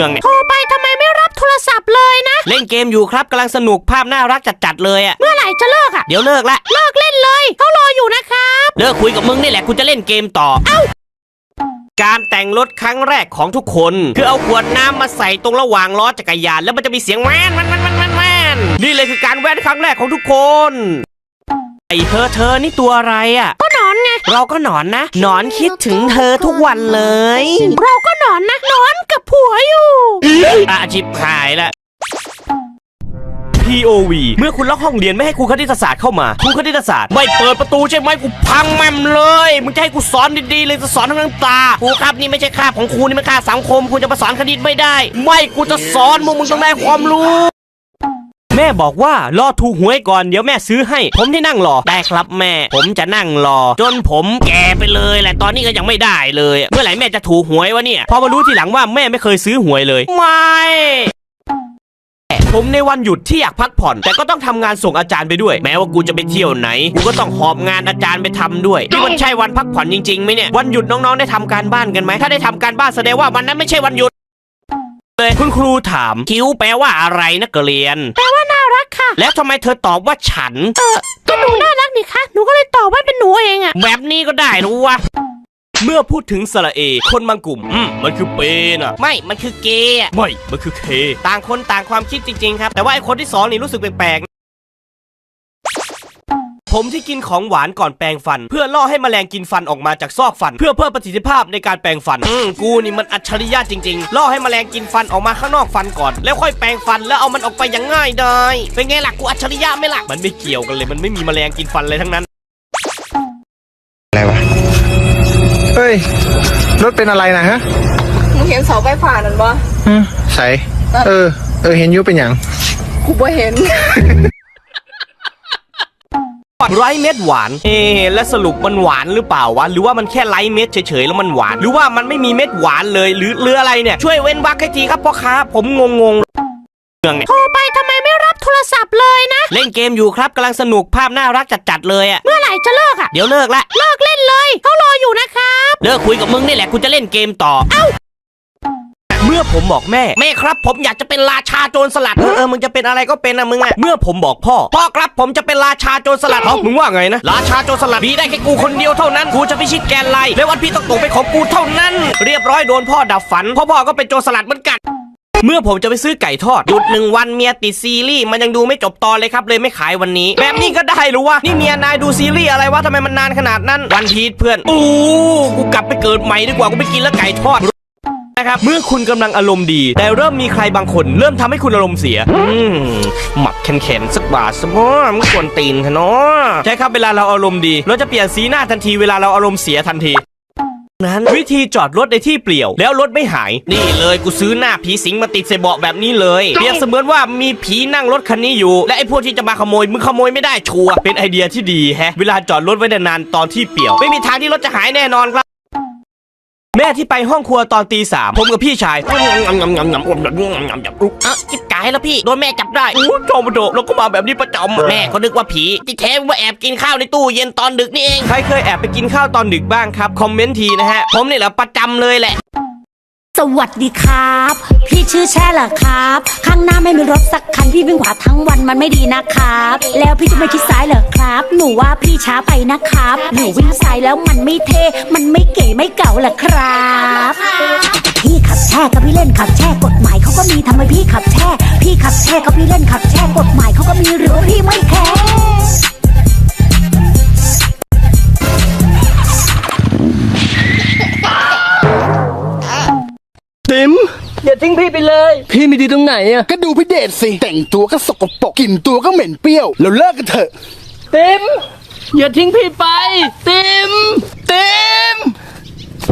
เมืองเนี่ยโทรไปทำไมไม่รับโทรศัพท์เลยนะ เล่นเกมอยู่ครับกำลังสนุกภาพน่ารักจัดๆเลยอะเมื่อไหร่จะเลิกอะ เดี๋ยวเลิกละเลิกเล่นเลยเขารออยู่นะครับ เลิกคุยกับมึงนี่แหละกูจะเล่นเกมต่อการแต่งรถครั้งแรกของทุกคน คือเอาขวดน้ำมาใส่ตรงระหว่างล้อจักรยาน แล้วมันจะมีเสียงแว่นแว่นแว่นแว่นแว่นแว่นนี่เลยคือการแว่นครั้งแรกของทุกคนไอ้เธอเธอนี่ตัวอะไรอะ ก็นอนไง เราก็หนอนนะ หนอนคิดถึงเธอทุกวันเลย เราก็ นอนนะนอนกับผัวอยู่ อาชิบหายละ POV เมื่อคุณล็อกห้องเรียนไม่ให้ครูคณิตศาสตร์เข้ามาครูคณิตศาสตร์ไม่เปิดประตูใช่ไหมกูพังแม่มเลย มึงจะให้กูสอนดีๆเลยจะสอนทั้งน้ำตาครูครับนี่ไม่ใช่คาบของครูนี่มันคาบสังคมคุณจะมาสอนคณิตไม่ได้ ไม่กูจะสอนมึงมึงต้องได้ความรู้ แม่บอกว่ารอถูกหวยก่อนเดี๋ยวแม่ซื้อให้ ผมที่นั่งรอได้ครับแม่ ผมจะนั่งรอ จนผมแก่ไปเลยแหละตอนนี้ก็ยังไม่ได้เลย เมื่อไหร่แม่จะถูกหวยวะเนี่ยพอมารู้ทีหลังว่าแม่ไม่เคยซื้อหวยเลย ไม่ผมในวันหยุดที่อยากพักผ่อน แต่ก็ต้องทำงานส่งอาจารย์ไปด้วย แม้ว่ากูจะไปเที่ยวไหนกูก็ต้องหอบงานอาจารย์ไปทำด้วยนี่มันใช่วันพักผ่อนจริงๆไหมเนี่ยวันหยุดน้องๆได้ทำการบ้านกันไหมถ้าได้ทำการบ้านแสดงว่าวันนั้นไม่ใช่วันหยุดเลยคุณครูถามคิ้วแปลว่าอะไรนักเรียนแปลว่านา แล้วทำไมเธอตอบว่าฉันก็หนูน่ารักนี่คะหนูก็เลยตอบว่าเป็นหนูเองอะแบบนี้ก็ได้รู้วะเมื่อพูดถึงสระเอ คนบางกลุ่มอืมมันคือเปน่ะไม่ มันคือเกย์อะไม่ มันคือเค ต่างคนต่างความคิดจริงๆครับ แต่ว่าไอ้คนที่สองนี่รู้สึกแปลกๆ ผมที่กินของหวานก่อนแปรงฟัน เพื่อล่อให้แมลงกินฟันออกมาจากซอกฟัน เพื่อเพิ่มประสิทธิภาพในการแปรงฟัน อืมกูนี่มันอัจฉริยะจริงๆ ล่อให้แมลงกินฟันออกมาข้างนอกฟันก่อน แล้วค่อยแปรงฟันแล้วเอามันออกไปอย่างง่ายดายเป็นไงล่ะกูอัจฉริยะไหมล่ะมันไม่เกี่ยวกันเลย มันไม่มีแมลงกินฟันเลยทั้งนั้น อะไรวะ เฮ้ย รถเป็นอะไรนะฮะมึงเห็นเสาไฟฟ้านั่นบ่ฮึใส่เออ เออ เห็นอยุเป็นอย่าง กูบ่เห็น ไร้เม็ดหวาน เอะและสรุปมันหวานหรือเปล่าวะ หรือว่ามันแค่ไร้เม็ดเฉยๆแล้วมันหวาน หรือว่ามันไม่มีเม็ดหวานเลย หรือหรืออะไรเนี่ย ช่วยเว้นวรรคให้ทีครับพ่อค้า ผมงงงๆเรื่องเนี่ยโทรไปทำไมไม่รับโทรศัพท์เลยนะ เล่นเกมอยู่ครับกำลังสนุกภาพน่ารักจัดๆเลยอะเมื่อไหร่จะเลิกอะเดี๋ยวเลิกละ เลิกเล่นเลยเขารออยู่นะครับ เลิกคุยกับมึงนี่แหละกูจะเล่นเกมต่อ เอ้า เมื่อผมบอกแม่ แม่ครับ ผมอยากจะเป็นราชาโจรสลัดเออเออมึงจะเป็นอะไรก็เป็นนะมึงอะเมื่อผมบอกพ่อพ่อครับผมจะเป็นราชาโจรสลัดเอ้ามึงว่าไงนะราชาโจรสลัดมีได้แค่กูคนเดียวเท่านั้นกูจะพิชิตแกนไลและวันพี่ต้องตกเป็นของกูเท่านั้น เรียบร้อยโดนพ่อดับฝันเพราะพ่อก็เป็นโจรสลัดเหมือนกันเมื่อผมจะไปซื้อไก่ทอดหยุดหนึ่งวันเมียติดซีรีส์มันยังดูไม่จบตอนเลยครับ เลยไม่ขายวันนี้ แบบนี้ก็ได้หรือวะนี่เมียนายดูซีรีส์อะไรวะทำไมมันนานขนาดนั้นวันพีทเพื่อนอู้กูกลับไปเกิดใหม่ดีกว่ากูไม่กินแล้วไก่ทอด นะครับ เมื่อคุณกำลังอารมณ์ดี แต่เริ่มมีใครบางคน เริ่มทำให้คุณอารมณ์เสีย อืมหมักแข็งๆสักบาทสมอมันกวนตีนค่ะเนาะใช่ครับเวลาเราอารมณ์ดี เราจะเปลี่ยนสีหน้าทันทีเวลาเราอารมณ์เสียทันทีนั้นวิธีจอดรถในที่เปลี่ยว แล้วรถไม่หาย นี่เลยกูซื้อหน้าผีสิงมาติดใส่เบาะแบบนี้เลยเปรียบเสมือนว่ามีผีนั่งรถคันนี้อยู่ และไอ้พวกที่จะมาขโมยมึงขโมยไม่ได้ชัวร์เป็นไอเดียที่ดีแฮะ เวลาจอดรถไว้นานๆตอนที่เปลี่ยว ไม่มีทางที่รถจะหายแน่นอนครับ แม่ที่ไปห้องครัวตอนตีสามผมกับพี่ชายงำงำงำงำอมแบบงำงำแบบอุ๊กอะจิบกายแล้วพี่ โดนแม่จับได้อู้ทอมโดเราก็มาแบบนี้ประจำแม่ก็นึกว่าผีที่แท้ว่าแอบกินข้าวในตู้เย็นตอนดึกนี่เอง ใครเคยแอบไปกินข้าวตอนดึกบ้างครับ คอมเมนต์ทีนะฮะ ผมนี่แหละประจำเลยแหละ สวัสดีครับ พี่ชื่อแช่เหรอครับ ข้างหน้าไม่มีรถสักคันพี่วิ่งขวาทั้งวันมันไม่ดีนะครับ แล้วพี่จะไม่คิดซ้ายเหรอครับ หนูว่าพี่ช้าไปนะครับ หนูวิ่งซ้ายแล้วมันไม่เท่ มันไม่เก๋ไม่เก่าเหรอครับ พี่ขับแช่ก็พี่เล่นขับแช่กฎหมายเขาก็มีทำไมพี่ขับแช่ พี่ขับแช่ก็พี่เล่นขับแช่กฎหมายเขาก็มีหรือว่าพี่ไม่แคร์ เลยพี่มีดีตรงไหนอะก็ดูพี่เดชสิ แต่งตัวก็สกปรกกลิ่นตัวก็เหม็นเปรี้ยวแล้วเลิกกันเถอะ ติ๋มอย่าทิ้งพี่ไป ติ๋มติ๋ม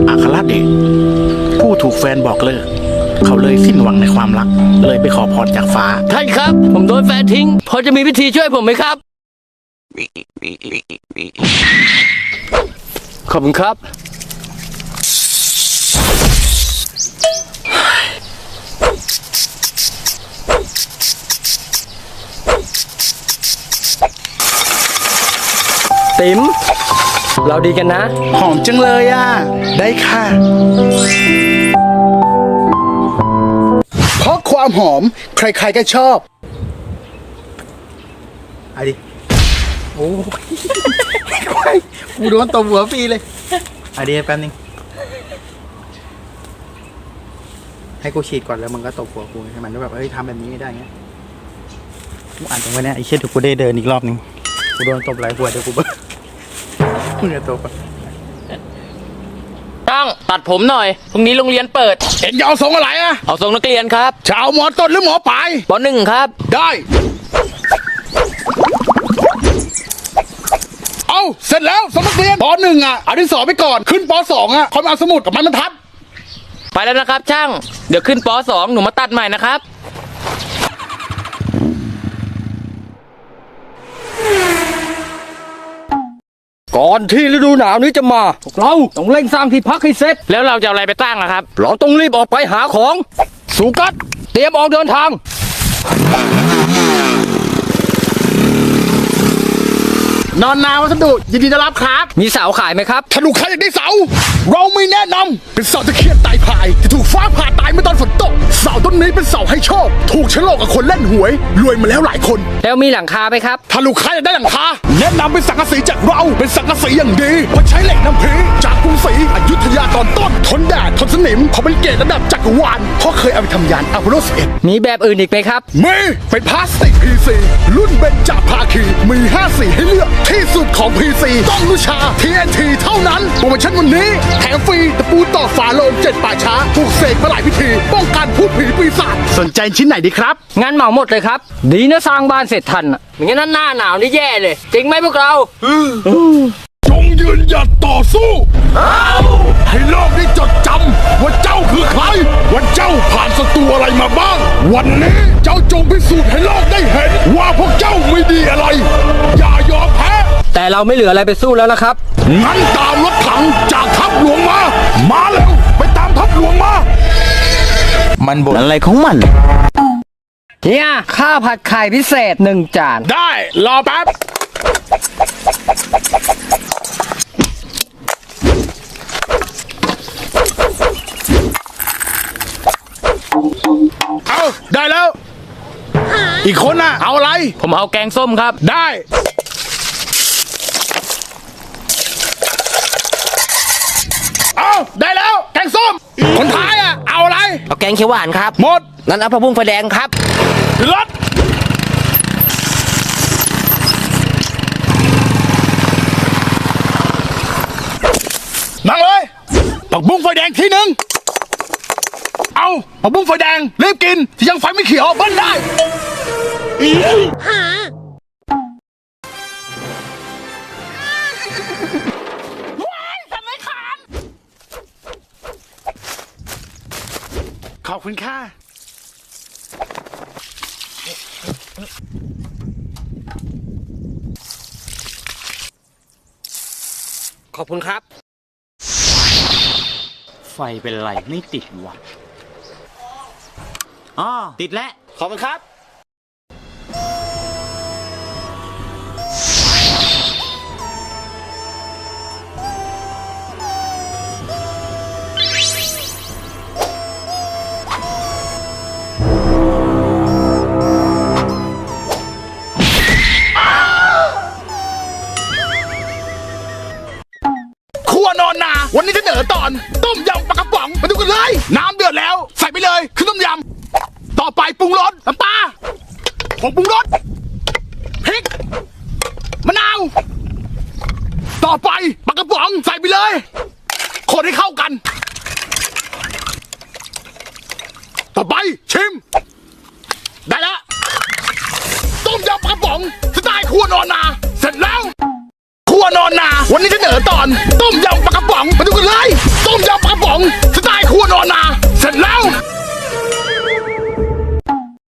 อัครเดชผู้ถูกแฟนบอกเลิก เขาเลยสิ้นหวังในความรัก เลยไปขอพรจากฟ้า ท่านครับ ผมโดนแฟนทิ้ง พอจะมีวิธีช่วยผมไหมครับ ขอบคุณครับ ติ๋มเราดีกันนะ หอมจังเลยอะ ได้ค่ะ เพราะความหอมใครๆก็ชอบเอาดิ โอ้ยควายกูโดนตบหัวฟรีเลยเอาดิแป๊บนึง ให้กูฉีดก่อนแล้วมึงก็ตบหัวกูให้มันแบบเอ้ยทำแบบนี้ไม่ได้เงี้ยกูอ่านตรงไว้เนี่ยไอ้เชี่ยเดี๋ยวกูได้เดินอีกรอบนึงกูโดนตบหลายหัวเดี๋ยวกูเบิก มึงจะตบอะช่างตัดผมหน่อยพรุ่งนี้โรงเรียนเปิด เอ็งจะเอาทรงอะไรอะเอาทรงนักเรียนครับจะเอาหมอต้นหรือหมอปลายปหนึ่งครับ ได้ เอาเสร็จแล้วสมนักเรียนปหนึ่งอะเอาที่สองไปก่อนขึ้นปสองอะเขามาเอาสมุดกับไม้บรรทัด ไปแล้วนะครับช่าง เดี๋ยวขึ้นปสองหนูมาตัดใหม่นะครับ ก่อนที่ฤดูหนาวนี้จะมาพวกเราต้องเร่งสร้างที่พักให้เสร็จ แล้วเราจะเอาอะไรไปตั้งล่ะครับ เราต้องรีบออกไปหาของ สุกัดเตรียมออกเดินทาง นอนนาวัสดุยินดีต้อนรับครับ มีเสาขายไหมครับ ถ้าลูกค้าอยากได้เสา เราไม่แนะนำเป็นเสาตะเคียนตายพายที่ถูกฟ้าผ่าตายเมื่อตอนฝนตก เสาต้ นนี้เป็นเสาให้โชค ถูกชะโลกกับคนเล่นหวย รวยมาแล้วหลายคน แล้วมีหลังคาไหมครับ ถ้าลูกค้าอยากได้หลังคาแนะนำเป็นสังกะสีจากเราเป็นสังกะสีอย่างดีเพราะใช้เหล็กน้ำพีจากกรุงศรีอยุธยาตอนต้นทนแดดทนสนิมเพราะเป็นเกรดระดับจักรวาลเพราะเคยเอาไปทำยานอพอลโล11มีแบบอื่นอีกไหมครับ มีเป็นพลาสติก PC รุ่นเบนจาภาคีมี 5 สีให้เลือกที่สุดของ PC ต้องนุชา TNT เท่านั้นโปรโมชั่นวันนี้แถมฟรีตะปูต่อฝาโลงเจ็ดป่าช้าปลูกเสกมาหลายพิธี ป้องกันพูดผีปีศาจสนใจชิ้นไหนดีครับ งั้นเหมาหมดเลยครับ ดีนะสร้างบ้านเสร็จทันอะไม่งั้นหน้าหนาวนี่แย่เลย จริงไหมพวกเราจงยืนหยัดต่อสู้ให้โลกได้จดจำว่าเจ้าคือใคร ว่าเจ้าผ่านศัตรูอะไรมาบ้าง วันนี้เจ้าจงพิสูจน์ให้โลกได้เห็น ว่าพวกเจ้าไม่ดีอะไร อย่ายอมแพ้ แต่เราไม่เหลืออะไรไปสู้แล้วละครับ งั้นตามรถถังจากทัพหลวงมา มาเร็วไปตามทัพหลวงมา มันบ่นอะไรของมันเฮียข้าวผัดไข่พิเศษหนึ่งจาน ได้ รอแป๊บ เอาได้แล้ว อีกคนน่ะ เอาอะไร ผมเอาแกงส้มครับ ได้ เอาได้แล้ว แกงส้ม คนท้ายอะ เอาอะไรเอาแกงเขียวหวานครับหมดงั้นเอาผักบุ้งไฟแดงครับขึ้นรถนั่งเลยผักบุ้งไฟแดงทีหนึ่งเอาผักบุ้งไฟแดงรีบกินที่ยังไฟไม่เขียวเบิ้ลได้ข ขอบคุณครับ ไฟเป็นไรไม่ติดวะอ๋อติดแล้ว ขอบคุณครับ ตอน ต้มยำปลากระป๋องมาดูกันเลย น้ำเดือดแล้ว ใส่ไปเลยคือต้มยำต่อไปปรุงรสน้ำปลาผงปรุงรสพริกมะนาว ต่อไปปลากระป๋องใส่ไปเลย คนให้เข้ากัน ต่อไปชิม ได้แล้วต้มยำปลากระป๋องสไตล์ครัวนอนนา เสร็จแล้วครัวนอนนา วันนี้จะเสนอตอนต้ม